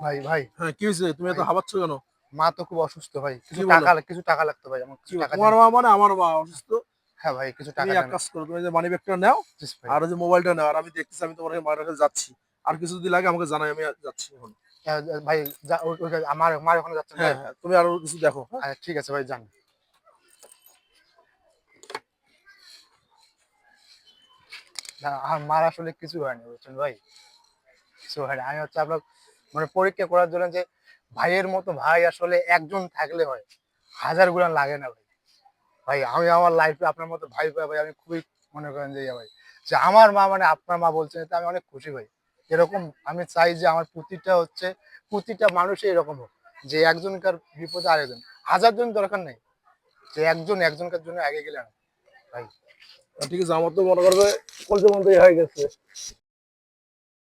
ভাই ভাই। হ্যাঁ কি হয়েছে? তুমি এত ভাই। হাবাচ্ছ কেন? মা তো খুব অসুস্থ ভাই। কিছু টাকা কিছু টাকা লাগতো ভাই আমার তোমার মা মানে আমার মা অসুস্থ? হ্যাঁ ভাই কিছু টাকা এক কাজ করো তুমি যে মানি ব্যাগটা নাও আর যে মোবাইলটা নাও আর আমি দেখতেছি আমি তোমার মায়ের কাছে যাচ্ছি। আর কিছু যদি লাগে আমাকে জানাই আমি যাচ্ছি এখন। হ্যাঁ, ভাই যা- ওই- ওই- আমার আমার ওখানে হ্যাঁ ভাই। হ্যাঁ তুমি আরও কিছু দেখো হ্যাঁ? আচ্ছা, ঠিক আছে ভাই যান। আমার মার আসলে কিছু হয়নি বুঝছেন ভাই? কিছু হয়নি। আমি হচ্ছে আপনার মানে পরীক্ষা করার জন্য যে ভাইয়ের মতো ভাই আসলে একজন থাকলে হয়, হাজার গুণা লাগে না ভাই। ভাই, আমি আমার লাইফে আপনার মতো ভাই ভাই, আমি খুবই মনে করেন যে ভাই। যে আমার মা মানে আপনার মা বলছেন এতে আমি অনেক খুশি ভাই। এরকম আমি চাই যে আমার প্রতিটা হচ্ছে, প্রতিটা মানুষই এরকম হোক, যে একজনকার বিপদে আরেকজন। হাজার জন দরকার নেই, যে একজন একজনকার জন্য আগে গেলে ভাই। ঠিক আছে, আমার তো মনে করবে কলসে বন্ধ হয়ে গেছে।